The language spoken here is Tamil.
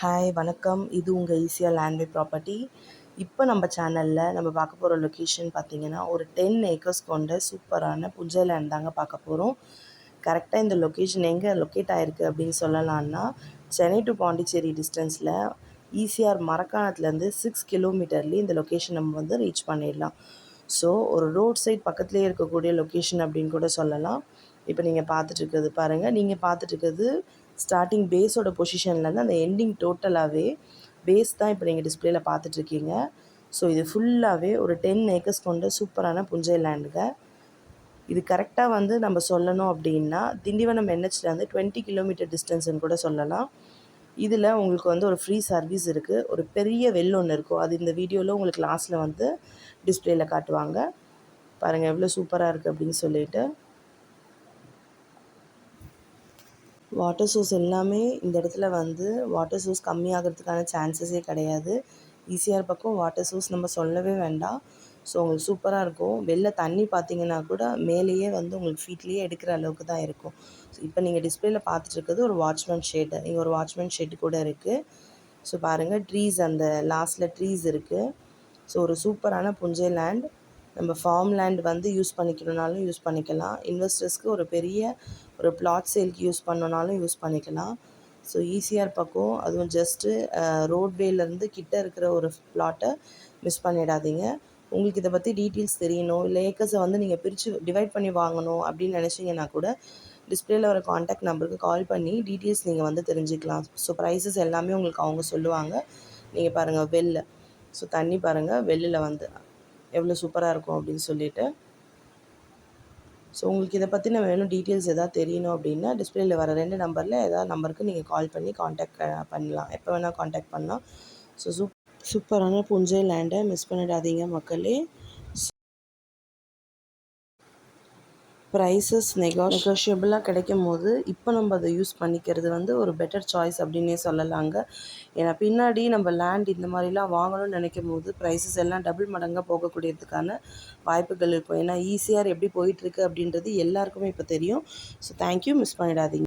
ஹாய் வணக்கம். இது உங்கள் ஈஸியாக லேண்ட்வே ப்ராப்பர்ட்டி இப்போ நம்ம சேனலில் நம்ம பார்க்க போகிற லொக்கேஷன் பார்த்தீங்கன்னா ஒரு டென் ஏக்கர்ஸ் கொண்ட சூப்பரான புஞ்சை லேண்ட் தாங்க பார்க்க போகிறோம் கரெக்டாக இந்த லொக்கேஷன் எங்கே லொக்கேட் ஆகிருக்கு அப்படின்னு சொல்லலான்னா சென்னை டு பாண்டிச்சேரி டிஸ்டன்ஸில் ஈசிஆர் மரக்காணத்துலேருந்து சிக்ஸ் கிலோமீட்டர்லேயே இந்த லொக்கேஷன் நம்ம வந்து ரீச் பண்ணிடலாம். ஸோ ஒரு ரோட் சைட் பக்கத்துலேயே இருக்கக்கூடிய லொக்கேஷன் அப்படின்னு கூட சொல்லலாம். இப்போ நீங்கள் பார்த்துட்ருக்கிறது பாருங்கள் நீங்கள் பார்த்துட்ருக்கிறது ஸ்டார்டிங் பேஸோட பொசிஷன்லேருந்து அந்த எண்டிங் டோட்டலாகவே பேஸ் தான் இப்போ நீங்கள் டிஸ்பிளேயில் பார்த்துட்ருக்கீங்க. ஸோ இது ஃபுல்லாகவே ஒரு டென் ஏக்கர்ஸ் கொண்ட சூப்பரான புஞ்சை லேண்டுங்க இது கரெக்டாக வந்து நம்ம சொல்லணும் அப்படின்னா திண்டிவனம் என்ஹெச்லேருந்து டுவெண்ட்டி கிலோமீட்டர் டிஸ்டன்ஸ்னு கூட சொல்லலாம். இதில் உங்களுக்கு வந்து ஒரு ஃப்ரீ சர்வீஸ் இருக்குது ஒரு பெரிய வெல் ஒன்று இருக்கும். அது இந்த வீடியோவில் உங்களுக்கு லாஸ்ட்டில் வந்து டிஸ்பிளேயில் காட்டுவாங்க. பாருங்கள் எவ்வளோ சூப்பராக இருக்குது அப்படின்னு சொல்லிட்டு. வாட்டர் சோர்ஸ் எல்லாமே இந்த இடத்துல வந்து வாட்டர் சோர்ஸ் கம்மியாகிறதுக்கான சான்சஸே கிடையாது. ஈஸியாக பக்கம் வாட்டர் சோர்ஸ் நம்ம சொல்லவே வேண்டாம். ஸோ உங்களுக்கு சூப்பராக இருக்கும். வெளில தண்ணி பார்த்தீங்கன்னா கூட மேலேயே வந்து உங்களுக்கு ஃபீட்லேயே எடுக்கிற அளவுக்கு தான் இருக்கும். ஸோ இப்போ நீங்கள் டிஸ்பிளேயில் பார்த்துட்டு ஒரு வாட்ச்மேன் ஷெட்டு இங்கே ஒரு வாட்ச்மேன் ஷெட் கூட இருக்குது ஸோ பாருங்கள் ட்ரீஸ் அந்த லாஸ்ட்டில் ட்ரீஸ் இருக்குது ஸோ ஒரு சூப்பரான புஞ்சை லேண்ட் நம்ம ஃபார்ம் லேண்ட் வந்து யூஸ் பண்ணிக்கணுனாலும் யூஸ் பண்ணிக்கலாம். இன்வெஸ்டர்ஸ்க்கு ஒரு பெரிய ஒரு பிளாட் சேல்க்கு யூஸ் பண்ணனாலும் யூஸ் பண்ணிக்கலாம். ஸோ ஈஸியாக பக்கம் அதுவும் ஜஸ்ட்டு ரோட்வேலேருந்து கிட்டே இருக்கிற ஒரு பிளாட்டை மிஸ் பண்ணிடாதீங்க. உங்களுக்கு இதை பற்றி டீட்டெயில்ஸ் தெரியணும். இல்லை ஏக்கர்ஸை வந்து நீங்கள் பிரித்து டிவைட் பண்ணி வாங்கணும் அப்படின்னு நினச்சிங்கன்னா கூட டிஸ்பிளேல வர காண்டாக்ட் நம்பருக்கு கால் பண்ணி டீட்டெயில்ஸ் நீங்கள் வந்து தெரிஞ்சுக்கலாம். ஸோ ப்ரைஸஸ் எல்லாமே உங்களுக்கு அவங்க சொல்லுவாங்க. நீங்கள் பாருங்கள் வெளில. ஸோ தண்ணி பாருங்கள் வெளியில் வந்து எவ்வளோ சூப்பராக இருக்கும் அப்படின்னு சொல்லிட்டு. ஸோ உங்களுக்கு இதை பற்றின வேணும் டீட்டெயில்ஸ் எதாவது தெரியணும் அப்படின்னா டிஸ்பிளேயில் வர ரெண்டு நம்பரில் ஏதாவது நம்பருக்கு நீங்கள் கால் பண்ணி காண்டாக்ட் பண்ணலாம். எப்போ வேணால் காண்டாக்ட் பண்ணலாம். ஸோ சூப் சூப்பரான புஞ்சை லேண்டை மிஸ் பண்ணிடாதீங்க மக்களே. ப்ரைஸஸ் நெகோ நெகோஷியபிளாக கிடைக்கும் போது இப்போ நம்ம அதை யூஸ் பண்ணிக்கிறது வந்து ஒரு பெட்டர் சாய்ஸ் அப்படின்னே சொல்லலாங்க. ஏன்னா பின்னாடி நம்ம லேண்ட் இந்த மாதிரிலாம் வாங்கணும்னு நினைக்கும் போது ப்ரைஸஸ் எல்லாம் டபுள் மடங்காக போகக்கூடியதுக்கான வாய்ப்புகள் இருக்கும். ஏன்னா ஈஸியாக எப்படி போயிட்டுருக்கு அப்படின்றது எல்லாருக்குமே இப்போ தெரியும். ஸோ தேங்க்யூ மிஸ் பண்ணிடாதீங்க.